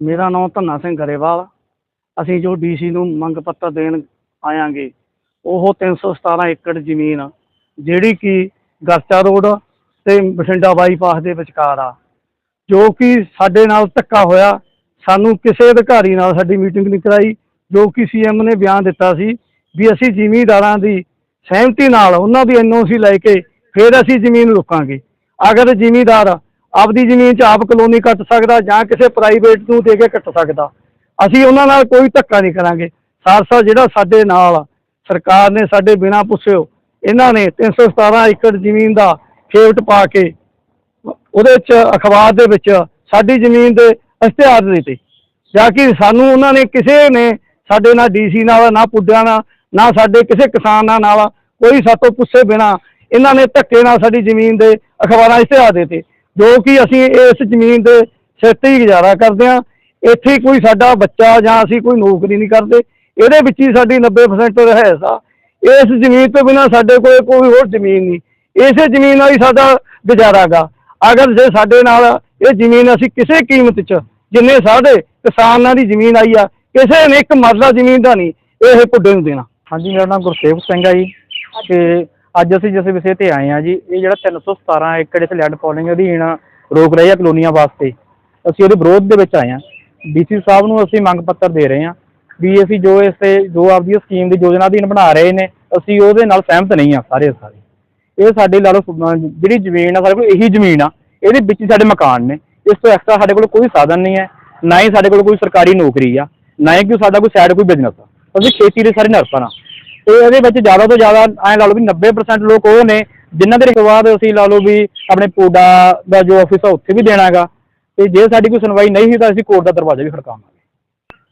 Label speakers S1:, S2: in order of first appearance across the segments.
S1: ਮੇਰਾ ਨਾਮ ਧੰਨਾ ਸਿੰਘ ਗਰੇਵਾਲ ਅਸੀਂ ਜੋ ਡੀਸੀ ਨੂੰ ਮੰਗ ਪੱਤਰ ਦੇਣ ਆਇਆਂਗੇ, ਉਹ 317 ਏਕੜ ਜ਼ਮੀਨ ਜਿਹੜੀ ਕਿ ਗਰਚਾ ਰੋਡ ਤੇ ਬਠਿੰਡਾ ਬਾਈਪਾਸ ਦੇ ਵਿਚਕਾਰ ਆ। ਜੋ ਕਿ ਸਾਡੇ ਨਾਲ ਧੱਕਾ ਹੋਇਆ, ਸਾਨੂੰ ਕਿਸੇ ਅਧਿਕਾਰੀ ਨਾਲ ਸਾਡੀ ਮੀਟਿੰਗ ਨਹੀਂ ਕਰਾਈ, ਜੋ ਕਿ ਸੀਐਮ ਨੇ ਬਿਆਨ ਦਿੱਤਾ ਸੀ ਵੀ ਅਸੀਂ ਜ਼ਿਮੀਂਦਾਰਾਂ ਦੀ ਸਹਿਮਤੀ ਨਾਲ ਉਹਨਾਂ ਦੀ ਐਨਓਸੀ ਲੈ ਕੇ ਫਿਰ ਅਸੀਂ ਜ਼ਮੀਨ ਲੁਕਾਂਗੇ ਅਗਰ ਜ਼ਿਮੀਂਦਾਰ ਆਪਦੀ ਜ਼ਮੀਨ 'ਚ ਆਪ ਕਲੋਨੀ ਕੱਟ ਸਕਦਾ ਜਾਂ ਕਿਸੇ ਪ੍ਰਾਈਵੇਟ ਨੂੰ ਦੇ ਕੇ ਕੱਟ ਸਕਦਾ। ਅਸੀਂ ਉਹਨਾਂ ਨਾਲ ਕੋਈ ਧੱਕਾ ਨਹੀਂ ਕਰਾਂਗੇ। ਸਾਰਸਾ ਜਿਹੜਾ ਸਾਡੇ ਨਾਲ ਸਰਕਾਰ ਨੇ ਸਾਡੇ ਬਿਨਾਂ ਪੁੱਛਿਓ, ਇਹਨਾਂ ਨੇ 317 ਏਕੜ ਜ਼ਮੀਨ ਦਾ ਖੇਵਟ ਪਾ ਕੇ ਉਹਦੇ ਚ ਅਖਬਾਰ ਦੇ ਵਿੱਚ ਸਾਡੀ ਜ਼ਮੀਨ ਦੇ ਇਸ਼ਤਿਹਾਰ ਦਿੱਤੇ। ਜਾਂ ਕਿ ਸਾਨੂੰ ਉਹਨਾਂ ਨੇ ਕਿਸੇ ਨੇ ਸਾਡੇ ਨਾਲ ਡੀਸੀ ਨਾਲ, ਨਾ ਪੁੱਡਿਆਂ ਨਾਲ, ਨਾ ਸਾਡੇ ਕਿਸੇ ਕਿਸਾਨ ਨਾਲ ਨਾਲ ਕੋਈ ਸਾਤੋਂ ਪੁੱਛੇ ਬਿਨਾ ਇਹਨਾਂ ਨੇ ਧੱਕੇ ਨਾਲ ਸਾਡੀ ਜ਼ਮੀਨ ਦੇ ਅਖਬਾਰਾਂ ਇਸ਼ਤਿਹਾਰ ਦਿੱਤੇ। ਜੋ ਕਿ ਅਸੀਂ ਇਸ ਜ਼ਮੀਨ ਦੇ ਸਿਰ ਤੇ ਹੀ ਗੁਜ਼ਾਰਾ ਕਰਦੇ ਹਾਂ। ਇੱਥੇ ਕੋਈ ਸਾਡਾ ਬੱਚਾ ਜਾਂ ਅਸੀਂ ਕੋਈ ਨੌਕਰੀ ਨਹੀਂ ਕਰਦੇ। ਇਹਦੇ ਵਿੱਚ ਹੀ ਸਾਡੀ 90% ਰਹਿਸ ਆ। ਇਸ ਜ਼ਮੀਨ ਤੋਂ ਬਿਨਾ ਸਾਡੇ ਕੋਲ ਕੋਈ ਹੋਰ ਜ਼ਮੀਨ ਨਹੀਂ। ਇਸੇ ਜ਼ਮੀਨ ਨਾਲ ਹੀ ਸਾਡਾ ਗੁਜ਼ਾਰਾ ਗਾ। ਅਗਰ ਜੇ ਸਾਡੇ ਨਾਲ ਇਹ ਜ਼ਮੀਨ ਅਸੀਂ ਕਿਸੇ ਕੀਮਤ 'ਚ ਜਿੰਨੇ ਸਾਡੇ ਕਿਸਾਨਾਂ ਦੀ ਜ਼ਮੀਨ ਆਈ ਆ, ਕਿਸੇ ਨੇ ਇੱਕ ਮਰਲਾ ਜ਼ਮੀਨ ਦਾ ਨਹੀਂ ਇਹ ਪੁੱਡੇ ਨੂੰ ਦੇਣਾ।
S2: ਹਾਂਜੀ, ਮੇਰਾ ਨਾਮ ਗੁਰਸੇਵ ਸਿੰਘ ਆ ਜੀ। ਤੇ ਅੱਜ ਅਸੀਂ ਜਿਸ ਵਿਸ਼ੇ ਤੇ ਆਏ ਹਾਂ ਜੀ, ਇਹ ਜਿਹੜਾ 317 ਏਕੜ ਇਸ ਲੈਂਡ ਪੋਲਿੰਗ ਅਧੀਨ ਰੋਕ ਰਹੇ ਆ ਕਲੋਨੀਆਂ ਵਾਸਤੇ। ਅਸੀਂ ਉਹਦੇ ਵਿਰੋਧ ਦੇ ਵਿੱਚ ਆਏ ਹਾਂ। ਡੀਸੀ ਸਾਹਿਬ ਨੂੰ ਅਸੀਂ ਮੰਗ ਪੱਤਰ ਦੇ ਰਹੇ ਹਾਂ ਵੀ ਅਸੀਂ ਜੋ ਇਸ ਤੇ, ਜੋ ਆਪਦੀ ਸਕੀਮ ਦੀ ਯੋਜਨਾ ਅਧੀਨ ਬਣਾ ਰਹੇ ਨੇ, ਅਸੀਂ ਉਹਦੇ ਨਾਲ ਸਹਿਮਤ ਨਹੀਂ ਆ ਸਾਰੇ ਸਾਰੇ। ਇਹ ਸਾਡੇ ਲਾ ਲਓ, ਜਿਹੜੀ ਜ਼ਮੀਨ ਆ, ਸਾਡੇ ਕੋਲ ਇਹੀ ਜ਼ਮੀਨ ਆ, ਇਹਦੇ ਵਿੱਚ ਹੀ ਸਾਡੇ ਮਕਾਨ ਨੇ। ਇਸ ਤੋਂ ਐਕਸਟਰਾ ਸਾਡੇ ਕੋਲ ਕੋਈ ਸਾਧਨ ਨਹੀਂ ਹੈ, ਨਾ ਹੀ ਸਾਡੇ ਕੋਲ ਕੋਈ ਸਰਕਾਰੀ ਨੌਕਰੀ ਆ, ਨਾ ਹੀ ਕੋਈ ਸਾਡਾ ਕੋਈ ਸਾਈਡ ਕੋਈ ਬਿਜ਼ਨਸ ਆ। ਅਸੀਂ ਖੇਤੀ ਦੇ ਸਾਰੇ ਨਰਸਰ ਆ। ਤੇ ਇਹਦੇ ਵਿੱਚ ਜ਼ਿਆਦਾ ਤੋਂ ਜ਼ਿਆਦਾ ਐਂ ਲਾ ਲਓ ਵੀ 90% ਲੋਕ ਉਹ ਨੇ ਜਿਨ੍ਹਾਂ ਦੇ ਬਾਅਦ ਅਸੀਂ ਲਾ ਲਓ ਵੀ ਆਪਣੇ ਪੋਡਾ ਦਾ ਜੋ ਆਫਿਸ ਆ ਉੱਥੇ ਵੀ ਦੇਣਾਗਾ ਤੇ ਜੇ ਸਾਡੀ ਕੋਈ ਸੁਣਵਾਈ ਨਹੀਂ ਹੋਈ ਤਾਂ ਅਸੀਂ ਕੋਰਟ ਦਾ ਦਰਵਾਜ਼ਾ ਵੀ ਖੜਕਾਵਾਂਗੇ।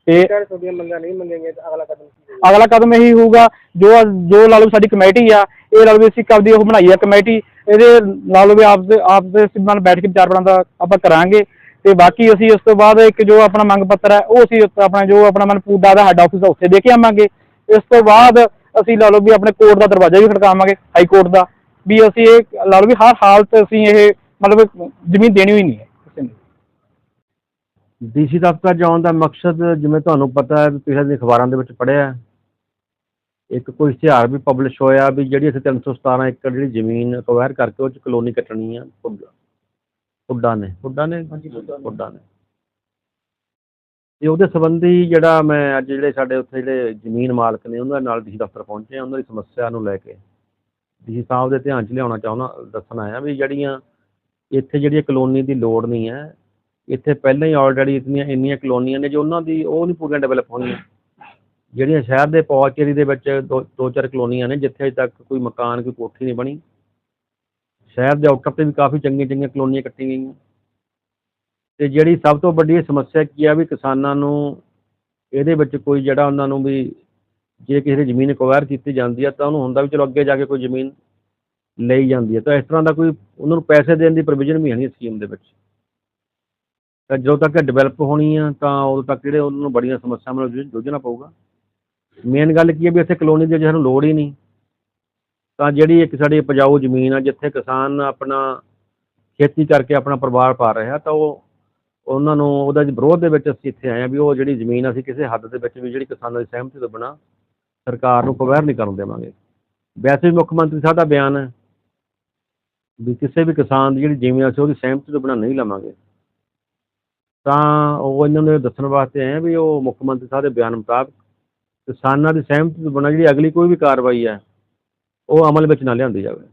S2: ਤੇ
S3: ਤੁਹਾਡੀਆਂ ਮੰਗਾਂ ਨਹੀਂ ਮੰਗेंगे ਤਾਂ ਅਗਲਾ ਕਦਮ ਕੀ
S2: ਅਗਲਾ ਕਦਮ ਇਹੀ ਹੋਊਗਾ ਜੋ ਜੋ ਲਾ ਲਓ ਸਾਡੀ ਕਮੇਟੀ ਆ ਇਹ ਲਾ ਲਓ ਵੀ ਅਸੀਂ ਕਬਦੀ ਉਹ ਬਣਾਈ ਆ ਕਮੇਟੀ ਇਹਦੇ ਲਾ ਲਓ ਵੀ ਆਪ ਦੇ ਆਪ ਦੇ ਨਾਲ ਬੈਠ ਕੇ ਵਿਚਾਰ ਬਣਾਉਣ ਦਾ ਆਪਾਂ ਕਰਾਂਗੇ। ਤੇ ਬਾਕੀ ਅਸੀਂ ਉਸ ਤੋਂ ਬਾਅਦ ਇੱਕ ਜੋ ਆਪਣਾ ਮੰਗ ਪੱਤਰ ਹੈ ਉਹ ਅਸੀਂ ਆਪਣਾ ਜੋ ਆਪਣਾ ਮਨਪੂਦਾ ਦਾ ਹੈੱਡ ਆਫਿਸ ਉੱਥੇ ਦੇ ਕੇ ਆਵਾਂਗੇ। ਇਸ ਤੋਂ ਬਾਅਦ ਅਸੀਂ ਲਾ ਲਓ ਵੀ ਆਪਣੇ ਕੋਰਟ ਦਾ ਦਰਵਾਜ਼ਾ ਵੀ ਖੜਕਾਵਾਂਗੇ ਹਾਈ ਕੋਰਟ ਦਾ ਵੀ ਅਸੀਂ ਇਹ ਲਾ ਲਓ ਵੀ ਹਰ ਹਾਲਤ ਅਸੀਂ ਇਹ ਮਤਲਬ ਜ਼ਮੀਨ ਦੇਣੀ ਹੋਈ ਨਹੀਂ ਹੈ ਕਿਸੇ ਨੂੰ।
S4: ਡੀਸੀ ਦਫ਼ਤਰ ਜਾਣ ਦਾ ਮਕਸਦ ਜਿਵੇਂ ਤੁਹਾਨੂੰ ਪਤਾ ਹੈ ਪਿਛਲੇ ਦਿਨ ਅਖਬਾਰਾਂ ਦੇ ਵਿੱਚ ਪੜ੍ਹਿਆ ਇੱਕ ਕੋਈ ਇਸ਼ਤਿਹਾਰ ਵੀ ਪਬਲਿਸ਼ ਹੋਇਆ ਵੀ ਜਿਹੜੀ ਅਸੀਂ 317 ਏਕੜ ਜਿਹੜੀ ਜ਼ਮੀਨ ਅਕਵਾਇਰ ਕਰਕੇ ਉਹ ਚ ਕਲੋਨੀ ਕੱਟਣੀ ਆ ਪੁੱਡਾ ਪੁੱਡਾ ਨੇ ਪੁੱਡਾ ਨੇ? ਪੁੱਡਾ ਨੇ। ਤੇ ਉਹਦੇ ਸੰਬੰਧੀ ਜਿਹੜਾ ਮੈਂ ਅੱਜ ਜਿਹੜੇ ਸਾਡੇ ਉੱਥੇ ਜਿਹੜੇ ਜ਼ਮੀਨ ਮਾਲਕ ਨੇ, ਉਹਨਾਂ ਨਾਲ ਡੀਸੀ ਦਫ਼ਤਰ ਪਹੁੰਚੇ ਆ, ਉਹਨਾਂ ਦੀ ਸਮੱਸਿਆ ਨੂੰ ਲੈ ਕੇ। ਡੀਸੀ ਸਾਹਿਬ ਦੇ ਧਿਆਨ 'ਚ ਲਿਆਉਣਾ ਚਾਹੁੰਦਾ, ਦੱਸਣ ਆਇਆ ਵੀ ਜਿਹੜੀਆਂ ਇੱਥੇ ਜਿਹੜੀਆਂ ਕਲੋਨੀ ਦੀ ਲੋੜ ਨਹੀਂ ਹੈ, ਇੱਥੇ ਪਹਿਲਾਂ ਹੀ ਆਲਰੇਡੀ ਇਤਨੀਆਂ, ਇੰਨੀਆਂ ਕਲੋਨੀਆਂ ਨੇ ਜੋ ਉਹਨਾਂ ਦੀ ਉਹ ਨਹੀਂ ਪੂਰੀਆਂ ਡਿਵੈਲਪ ਹੋਈਆਂ ਜਿਹੜੀਆਂ ਸ਼ਹਿਰ ਦੇ ਪੌਚ ਏਰੀਏ ਦੇ ਵਿੱਚ ਦੋ ਦੋ ਚਾਰ ਕਲੋਨੀਆਂ ਨੇ, ਜਿੱਥੇ ਅਜੇ ਤੱਕ ਕੋਈ ਮਕਾਨ, ਕੋਈ ਕੋਠੀ ਨਹੀਂ ਬਣੀ। ਸ਼ਹਿਰ ਦੇ ਆਊਟਰ ਤੇ ਵੀ ਕਾਫੀ ਚੰਗੀਆਂ ਚੰਗੀਆਂ ਕਲੋਨੀਆਂ ਕੱਟੀਆਂ ਗਈਆਂ। ਤੇ ਜਿਹੜੀ ਸਭ ਤੋਂ ਵੱਡੀ ਸਮੱਸਿਆ ਕੀ ਆ ਵੀ ਕਿਸਾਨਾਂ ਨੂੰ ਇਹਦੇ ਵਿੱਚ ਕੋਈ ਜਿਹੜਾ ਉਹਨਾਂ ਨੂੰ ਵੀ ਜੇ ਕਿਸੇ ਦੀ ਜ਼ਮੀਨ ਅਕਵਾਇਰ ਕੀਤੀ ਜਾਂਦੀ ਆ ਤਾਂ ਉਹਨੂੰ ਹੁੰਦਾ ਵੀ ਚਲੋ ਅੱਗੇ ਜਾ ਕੇ ਕੋਈ ਜ਼ਮੀਨ ਲਈ ਜਾਂਦੀ ਹੈ ਤਾਂ ਇਸ ਤਰ੍ਹਾਂ ਦਾ ਕੋਈ ਉਹਨਾਂ ਨੂੰ ਪੈਸੇ ਦੇਣ ਦੀ ਪ੍ਰੋਵੀਜ਼ਨ ਵੀ ਹੈ ਨਹੀਂ ਸਕੀਮ ਦੇ ਵਿੱਚ। ਤਾਂ ਜਦੋਂ ਤੱਕ ਡਿਵੈਲਪ ਹੋਣੀ ਆ ਤਾਂ ਉਦੋਂ ਤੱਕ ਜਿਹੜੇ ਉਹਨਾਂ ਨੂੰ ਬੜੀਆਂ ਸਮੱਸਿਆਵਾਂ ਨਾਲ ਜੂਝਣਾ ਪਊਗਾ। ਮੇਨ ਗੱਲ ਕੀ ਹੈ ਵੀ ਇੱਥੇ ਕਲੋਨੀ ਦੀ ਜਿਹਨੂੰ ਲੋੜ ਹੀ ਨਹੀਂ। ਤਾਂ ਜਿਹੜੀ ਇੱਕ ਸਾਡੀ ਉਪਜਾਊ ਜ਼ਮੀਨ ਆ ਜਿੱਥੇ ਕਿਸਾਨ ਆਪਣਾ ਖੇਤੀ ਕਰਕੇ ਆਪਣਾ ਪਰਿਵਾਰ ਪਾ ਰਿਹਾ ਤਾਂ ਉਹ ਉਹਨਾਂ ਨੂੰ ਉਹਦਾ ਵਿਰੋਧ ਦੇ ਵਿੱਚ ਅਸੀਂ ਇੱਥੇ ਆਏ ਆ ਵੀ ਉਹ ਜਿਹੜੀ ਜ਼ਮੀਨ ਅਸੀਂ ਕਿਸੇ ਹੱਦ ਦੇ ਵਿੱਚ ਵੀ ਜਿਹੜੀ ਕਿਸਾਨਾਂ ਦੀ ਸਹਿਮਤੀ ਤੋਂ ਬਿਨਾਂ ਸਰਕਾਰ ਨੂੰ ਕਵੈਰ ਨਹੀਂ ਕਰਨ ਦੇਵਾਂਗੇ। ਵੈਸੇ ਵੀ ਮੁੱਖ ਮੰਤਰੀ ਸਾਹਿਬ ਦਾ ਬਿਆਨ ਹੈ ਵੀ ਕਿਸੇ ਵੀ ਕਿਸਾਨ ਦੀ ਜਿਹੜੀ ਜ਼ਮੀਨ ਅਸੀਂ ਉਹਦੀ ਸਹਿਮਤੀ ਤੋਂ ਬਿਨਾਂ ਨਹੀਂ ਲਵਾਂਗੇ। ਤਾਂ ਉਹ ਇਹਨਾਂ ਨੂੰ ਦੱਸਣ ਵਾਸਤੇ ਆਏ ਆ ਵੀ ਉਹ ਮੁੱਖ ਮੰਤਰੀ ਸਾਹਿਬ ਦੇ ਬਿਆਨ ਮੁਤਾਬਕ ਕਿਸਾਨਾਂ ਦੀ ਸਹਿਮਤੀ ਤੋਂ ਬਿਨਾਂ ਜਿਹੜੀ ਅਗਲੀ ਕੋਈ ਵੀ ਕਾਰਵਾਈ ਹੈ, ਉਹ ਅਮਲ ਵਿੱਚ ਨਾ ਲਿਆਂਦੀ ਜਾਵੇ।